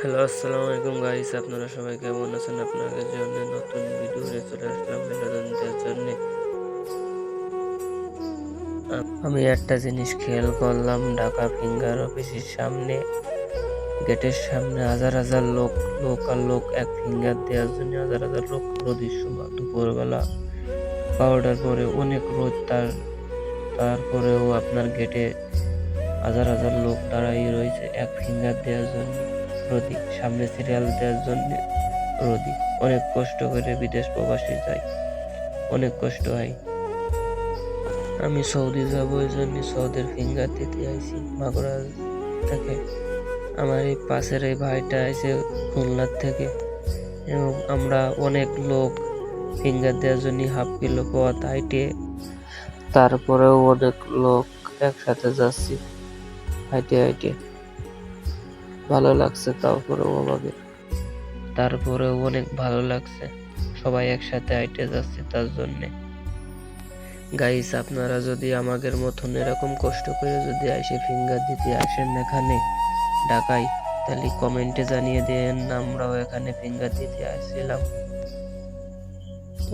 Hello আসসালামু আলাইকুম guys আপনারা সবাই কেমন আছেন? আপনাদের জন্য নতুন ভিডিও নিয়ে চলে আসলাম বিনোদন দেওয়ার জন্য। আমি একটা জিনিস খেয়াল করলাম, ঢাকা ফিঙ্গার অফিসের সামনে, গেটের সামনে হাজার হাজার লোক লোক আর লোক এক ফিঙ্গার দেওয়ার জন্য হাজার হাজার লোক রোদের সময় দুপুরবেলা পাউডার পরে অনেক রোদ, তার, তারপরেও আপনার গেটে হাজার হাজার লোক দাঁড়াই রয়েছে এক ফিঙ্গার দেওয়ার জন্য, রোদি, সামনে সিরিয়াল দেওয়ার জন্য রোদি। অনেক কষ্ট করে বিদেশ প্রবাসী যাই অনেক কষ্ট হয়। আমি সৌদি যাব এই জন্য সৌদের ফিঙ্গার দিতে আইছি, মাগুরা থেকে। আমার এই পাশের এই ভাইটা আছে খুলনার থেকে। এবং আমরা অনেক লোক ফিঙ্গার দেওয়ার জন্য হাফ কিলো পথ হাইটে, তারপরেও অনেক লোক একসাথে যাচ্ছি। হাইটে হাইটে। ভালো লাগছে তারপরেও আমাকে তারপরেও অনেক ভালো লাগছে। সবাই একসাথে হাইটে যাচ্ছে তার জন্যে। গাইস আপনারা যদি আমাদের মতন এরকম কষ্ট করে যদি এসে ফিঙ্গার দিতে আসেন এখানে, ঢাকায়, তাহলে কমেন্টে জানিয়ে দেন, আমরাও এখানে ফিঙ্গার দিতে আসছিলাম।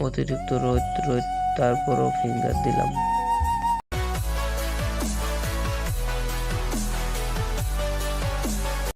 অতিরিক্ত রোদ রোদ, তারপরও ফিঙ্গার দিলাম।